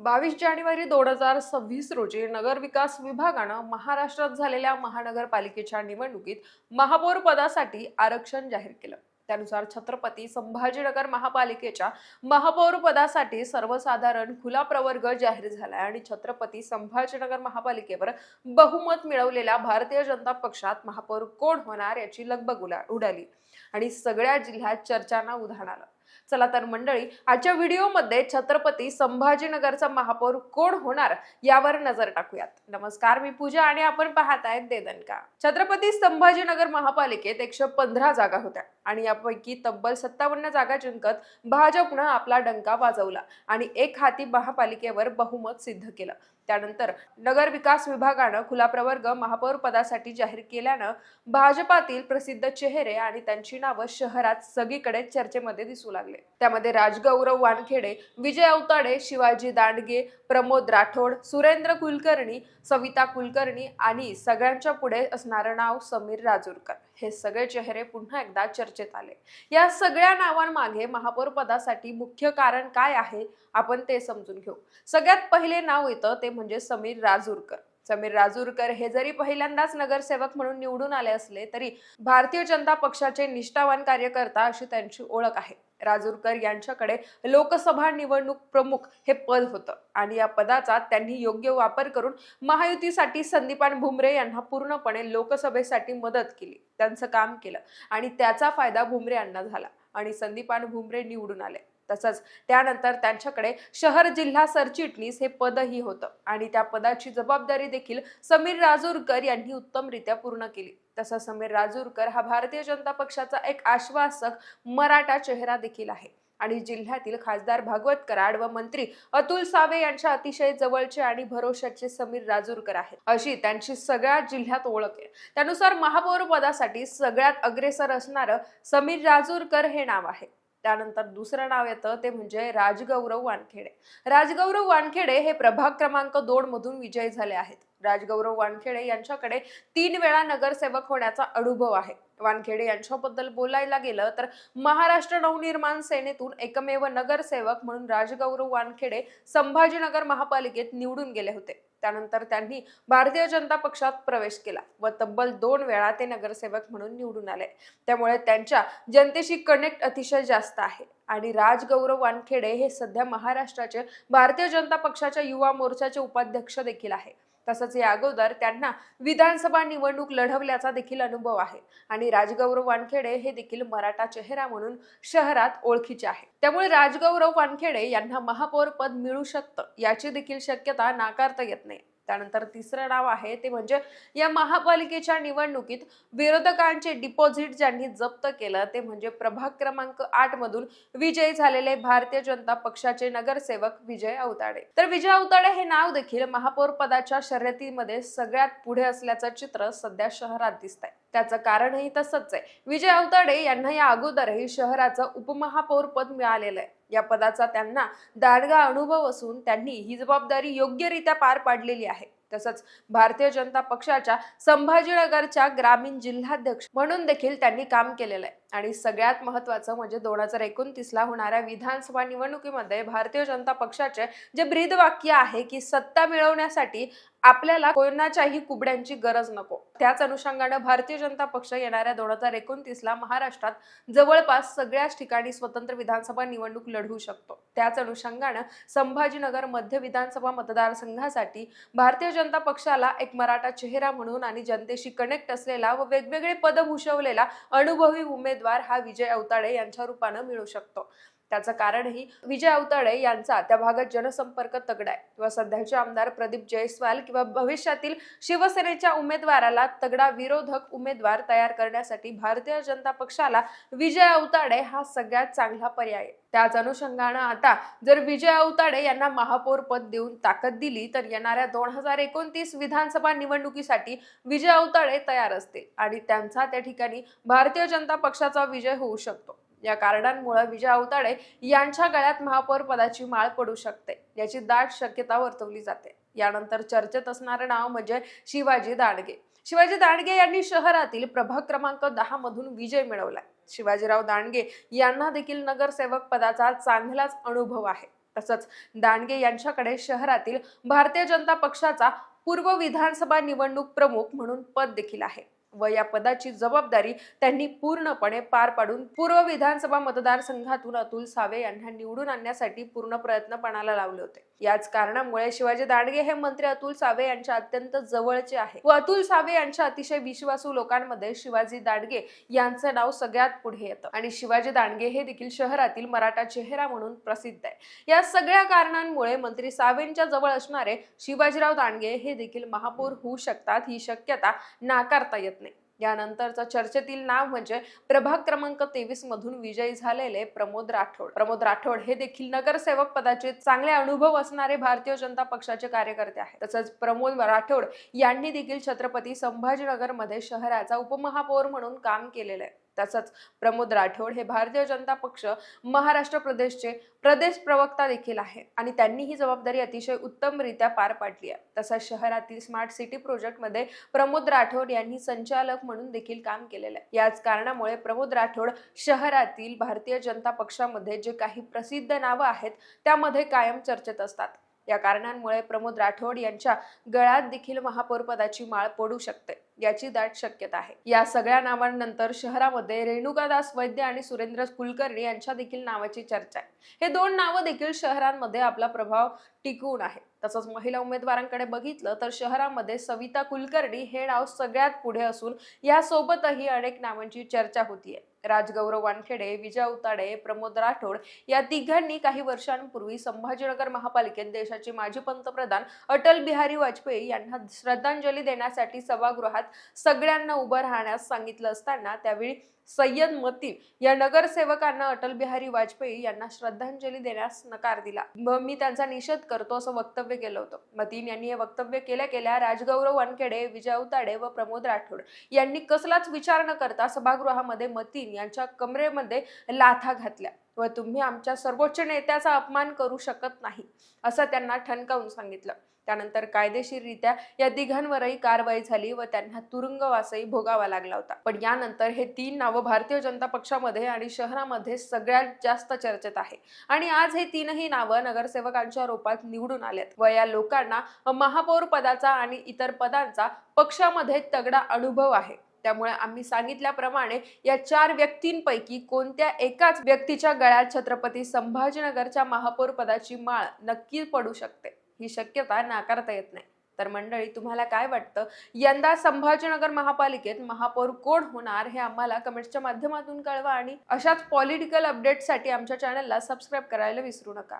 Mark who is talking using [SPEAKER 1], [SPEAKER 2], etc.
[SPEAKER 1] बावीस जानेवारी दोन हजार सव्वीस रोजी नगर विकास विभागानं महाराष्ट्रात झालेल्या महानगरपालिकेच्या निवडणुकीत महापौर पदासाठी आरक्षण जाहीर केलं. त्यानुसार छत्रपती संभाजीनगर महापालिकेच्या महापौर पदासाठी सर्वसाधारण खुला प्रवर्ग जाहीर झालाय आणि छत्रपती संभाजीनगर महापालिकेवर बहुमत मिळवलेल्या भारतीय जनता पक्षात महापौर कोण होणार याची लगबग उला- उडाली. आणि सगळ्या जिल्ह्यात चर्चांना उधाण आलं. चला तर मंडळी आजच्या व्हिडिओमध्ये छत्रपती संभाजीनगरचा महापौर कोण होणार यावर नजर टाकूयात. नमस्कार मी पूजा आणि आपण पाहत आहेत देदनका छत्रपती संभाजीनगर महापालिकेत एकशे पंधरा जागा होत्या आणि यापैकी तब्बल सत्तावन्न जागा जिंकत भाजपनं आपला डंका वाजवला आणि एक हाती महापालिकेवर बहुमत सिद्ध केलं. त्यानंतर नगर विकास विभागानं खुला प्रवर्ग महापौर पदासाठी जाहीर केल्यानं भाजपातील प्रसिद्ध चेहरे आणि त्यांची नावं शहरात सगळीकडे चर्चेमध्ये दिसू लागले. त्यामध्ये राजगौरव वानखेडे विजय अवताडे शिवाजी दांडगे प्रमोद राठोड सुरेंद्र कुलकर्णी सविता कुलकर्णी आणि सगळ्यांच्या पुढे असणारं नाव समीर राजूरकर. हे सगळे चेहरे पुन्हा एकदा चर्चेत आले. या सगळ्या नावांमागे महापौर पदासाठी मुख्य कारण काय आहे? आपण ते समजून घेऊ. सगळ्यात पहिले नाव येतं ते म्हणजे समीर राजूरकर. समीर राजूरकर हे जरी पहिल्यांदाच नगरसेवक म्हणून निवडून आले असले तरी भारतीय जनता पक्षाचे निष्ठावान कार्यकर्ता अशी त्यांची ओळख आहे. राजूरकर यांच्याकडे लोकसभा निवडणूक प्रमुख हे पद होतं. आणि या पदाचा त्यांनी योग्य वापर करून महायुतीसाठी संदीपान भुमरे यांना पूर्णपणे लोकसभेसाठी मदत केली. त्यांचं काम केलं आणि त्याचा फायदा भुमरे यांना झाला आणि संदीपान भुमरे निवडून आले. तसंच त्यानंतर त्यांच्याकडे शहर जिल्हा सरचिटणीस हे पदही होतं. आणि त्या पदाची जबाबदारी देखील समीर राजूरकर यांनी उत्तमरित्या पूर्ण केली. तसा समीर राजूरकर हा भारतीय जनता पक्षाचा एक आश्वासक मराठा चेहरा देखील आहे. आणि जिल्ह्यातील खासदार भागवत कराड व मंत्री अतुल सावे यांच्या अतिशय जवळचे आणि भरोशाचे समीर राजूरकर आहेत. अशी त्यांची सगळ्या जिल्ह्यात ओळख आहे. त्यानुसार महापौर पदासाठी सगळ्यात अग्रेसर असणारं समीर राजूरकर हे नाव आहे. त्यानंतर दुसरं नाव येतं ते म्हणजे राजगौरव वानखेडे. राजगौरव वानखेडे हे प्रभाग क्रमांक दोन मधून विजयी झाले आहेत. राजगौरव वानखेडे यांच्याकडे तीन वेळा नगरसेवक होण्याचा अनुभव आहे. वानखेडे यांच्याबद्दल बोलायला गेलं तर महाराष्ट्र नवनिर्माण सेनेतून एकमेव नगरसेवक म्हणून राजगौरव वानखेडे संभाजीनगर महापालिकेत निवडून गेले होते. त्यानंतर त्यांनी भारतीय जनता पक्षात प्रवेश केला व तब्बल दोन वेळा ते नगरसेवक म्हणून निवडून आले. त्यामुळे त्यांच्या जनतेशी कनेक्ट अतिशय जास्त आहे. आणि राजगौरव वानखेडे हे सध्या महाराष्ट्राचे भारतीय जनता पक्षाच्या युवा मोर्चाचे उपाध्यक्ष देखील आहे तसंच या अगोदर त्यांना विधानसभा निवडणूक लढवल्याचा देखील अनुभव आहे. आणि राजगौरव वानखेडे हे देखील मराठा चेहरा म्हणून शहरात ओळखीचे आहे त्यामुळे राजगौरव वानखेडे यांना महापौर पद मिळू शकतं याची देखील शक्यता नाकारता येत नाही. त्यानंतर तिसरं नाव आहे ते म्हणजे या महापालिकेच्या निवडणुकीत विरोधकांचे डिपॉझिट ज्यांनी जप्त केलं ते म्हणजे प्रभाग क्रमांक आठ मधून विजयी झालेले भारतीय जनता पक्षाचे नगरसेवक विजय अवताडे तर विजय अवताडे हे नाव देखील महापौर पदाच्या शर्यतीमध्ये सगळ्यात पुढे असल्याचं चित्र सध्या शहरात दिसत आहे त्याचं कारणही तसंच आहे. विजय अवताडे यांना या अगोदरही शहराचं उपमहापौर पद मिळालेलं आहे. या पदाचा त्यांना दांडगा अनुभव असून त्यांनी ही जबाबदारी योग्यरित्या पार पाडलेली आहे. तसंच भारतीय जनता पक्षाच्या संभाजीनगरच्या ग्रामीण जिल्हाध्यक्ष म्हणून देखील त्यांनी काम केलेलं आहे. आणि सगळ्यात महत्वाचं म्हणजे दोन हजार एकोणतीसला होणाऱ्या विधानसभा निवडणुकीमध्ये भारतीय जनता पक्षाचे जे ब्रीदवाक्य आहे की सत्ता मिळवण्यासाठी आपल्याला कोणाच्याही कुबड्यांची गरज नको. त्याच अनुषंगानं भारतीय जनता पक्ष येणाऱ्या दोन हजार एकोणतीसला महाराष्ट्रात जवळपास सगळ्याच ठिकाणी स्वतंत्र विधानसभा निवडणूक लढवू शकतो. त्याच अनुषंगानं संभाजीनगर मध्य विधानसभा मतदारसंघासाठी भारतीय जनता पक्षाला एक मराठा चेहरा म्हणून आणि जनतेशी कनेक्ट असलेला व वेगवेगळे पद भूषवलेला अनुभवी उमेदवार हा विजय अवताडे यांच्या रूपानं मिळू शकतो. त्याचं कारणही विजय अवताडे यांचा त्या भागात जनसंपर्क तगडा आहे. किंवा सध्याचे आमदार प्रदीप जयस्वाल किंवा भविष्यातील शिवसेनेच्या उमेदवाराला तगडा विरोधक उमेदवार तयार करण्यासाठी भारतीय जनता पक्षाला विजय अवताडे हा सगळ्यात चांगला पर्याय आहे. त्याच अनुषंगानं आता जर विजय अवताडे यांना महापौर पद देऊन ताकद दिली तर येणाऱ्या दोन हजार एकोणतीस विधानसभा निवडणुकीसाठी विजय अवताडे तयार असतील आणि त्यांचा त्या ठिकाणी भारतीय जनता पक्षाचा विजय होऊ शकतो. या कारणांमुळे विजय अवताडे यांच्या गळ्यात महापौर पदाची माळ पडू शकते. याची दाट शक्यता वर्तवली जाते. यानंतर चर्चेत असणारं नाव म्हणजे शिवाजी दांडगे शिवाजी दांडगे यांनी शहरातील प्रभाग क्रमांक दहा मधून विजय मिळवलाय. शिवाजीराव दांडगे यांना देखील नगरसेवक पदाचा चांगलाच अनुभव आहे. तसंच दांडगे यांच्याकडे शहरातील भारतीय जनता पक्षाचा पूर्व विधानसभा निवडणूक प्रमुख म्हणून पद देखील आहे. व या पदाची जबाबदारी त्यांनी पूर्णपणे पार पाडून पूर्व विधानसभा मतदारसंघातून अतुल सावे यांना निवडून आणण्यासाठी पूर्ण प्रयत्नपणाला लावले होते. याच कारणामुळे शिवाजी दांडगे हे मंत्री अतुल सावे यांच्या अत्यंत जवळचे आहे व अतुल सावे यांच्या अतिशय विश्वासू लोकांमध्ये शिवाजी दांडगे यांचं नाव सगळ्यात पुढे येतं. आणि शिवाजी दांडगे हे देखील शहरातील मराठा चेहरा म्हणून प्रसिद्ध आहे या सगळ्या कारणांमुळे मंत्री सावेंच्या जवळ असणारे शिवाजीराव दांडगे हे देखील महापौर होऊ शकतात ही शक्यता नाकारता येत नाही. यानंतरचं चर्चेतील नाव म्हणजे प्रभाग क्रमांक तेवीस मधून विजयी झालेले प्रमोद राठोड. प्रमोद राठोड हे देखील नगरसेवक पदाचे चांगले अनुभव असणारे भारतीय जनता पक्षाचे कार्यकर्ते आहेत. तसंच प्रमोद राठोड यांनी देखील छत्रपती संभाजीनगरमध्ये शहराचा उपमहापौर म्हणून काम केलेलं आहे. तसंच प्रमोद राठोड हे भारतीय जनता पक्ष महाराष्ट्र प्रदेशचे प्रदेश प्रवक्ता देखील आहे आणि त्यांनी ही जबाबदारी अतिशय उत्तमरित्या पार पाडली आहे. तसंच शहरातील स्मार्ट सिटी प्रोजेक्टमध्ये प्रमोद राठोड यांनी संचालक म्हणून देखील काम केलेलं आहे. याच कारणामुळे प्रमोद राठोड शहरातील भारतीय जनता पक्षामध्ये जे काही प्रसिद्ध नावं आहेत त्यामध्ये कायम चर्चेत असतात. या कारणांमुळे प्रमोद राठोड यांच्या गळ्यात देखील महापौरपदाची माळ पडू शकते. याची दाट शक्यता आहे. या सगळ्या नावांनंतर शहरामध्ये रेणुकादास वैद्य आणि सुरेंद्र कुलकर्णी यांच्या देखील नावाची चर्चा आहे. हे दोन नावं देखील शहरांमध्ये आपला प्रभाव टिकवून आहे तसंच महिला उमेदवारांकडे बघितलं तर शहरामध्ये सविता कुलकर्णी हे नाव सगळ्यात पुढे असून यासोबतही अनेक नावांची चर्चा होतीये. राजगौरव वानखेडे विजय उताडे प्रमोद राठोड या तिघांनी काही वर्षांपूर्वी संभाजीनगर महापालिकेत देशाचे माजी पंतप्रधान अटल बिहारी वाजपेयी यांना श्रद्धांजली देण्यासाठी सभागृहात सगळ्यांना उभं राहण्यास सांगितलं असताना त्यावेळी सय्यद मतीन या नगरसेवकांना अटल बिहारी वाजपेयी यांना श्रद्धांजली देण्यास नकार दिला. व मी त्यांचा निषेध करतो असं वक्तव्य केलं होतं. मतीन यांनी हे वक्तव्य केल्या केल्या राजगौरव वानखेडे विजय उताडे व प्रमोद राठोड यांनी कसलाच विचार न करता सभागृहामध्ये मतीन यांच्या कमरेमध्ये लाथा घातल्या. व तुम्ही आमच्या सर्वोच्च नेत्याचा अपमान करू शकत नाही असं त्यांना ठणकावून सांगितलं. त्यानंतर कायदेशीररित्या या तिघांवरही कारवाई झाली व त्यांना तुरुंगवासही भोगावा लागला होता. पण यानंतर हे तीन नावं भारतीय जनता पक्षामध्ये आणि शहरामध्ये सगळ्यात जास्त चर्चेत आहे. आणि आज हे तीनही नावं नगरसेवकांच्या रूपात निवडून आलेत व या लोकांना महापौर पदाचा आणि इतर पदांचा पक्षामध्ये तगडा अनुभव आहे. त्यामुळे आम्ही सांगितल्याप्रमाणे या चार व्यक्तींपैकी कोणत्या एकाच व्यक्तीच्या गळ्यात छत्रपती संभाजीनगरच्या महापौर पदाची माळ नक्की पडू शकते? ही शक्यता नाकारता येत नाही. तर मंडळी तुम्हाला काय वाटतं? यंदा संभाजीनगर महापालिकेत महापौर कोण होणार हे आम्हाला कमेंट्सच्या माध्यमातून कळवा आणि अशाच पॉलिटिकल अपडेटसाठी आमच्या चॅनलला सबस्क्राईब करायला विसरू नका.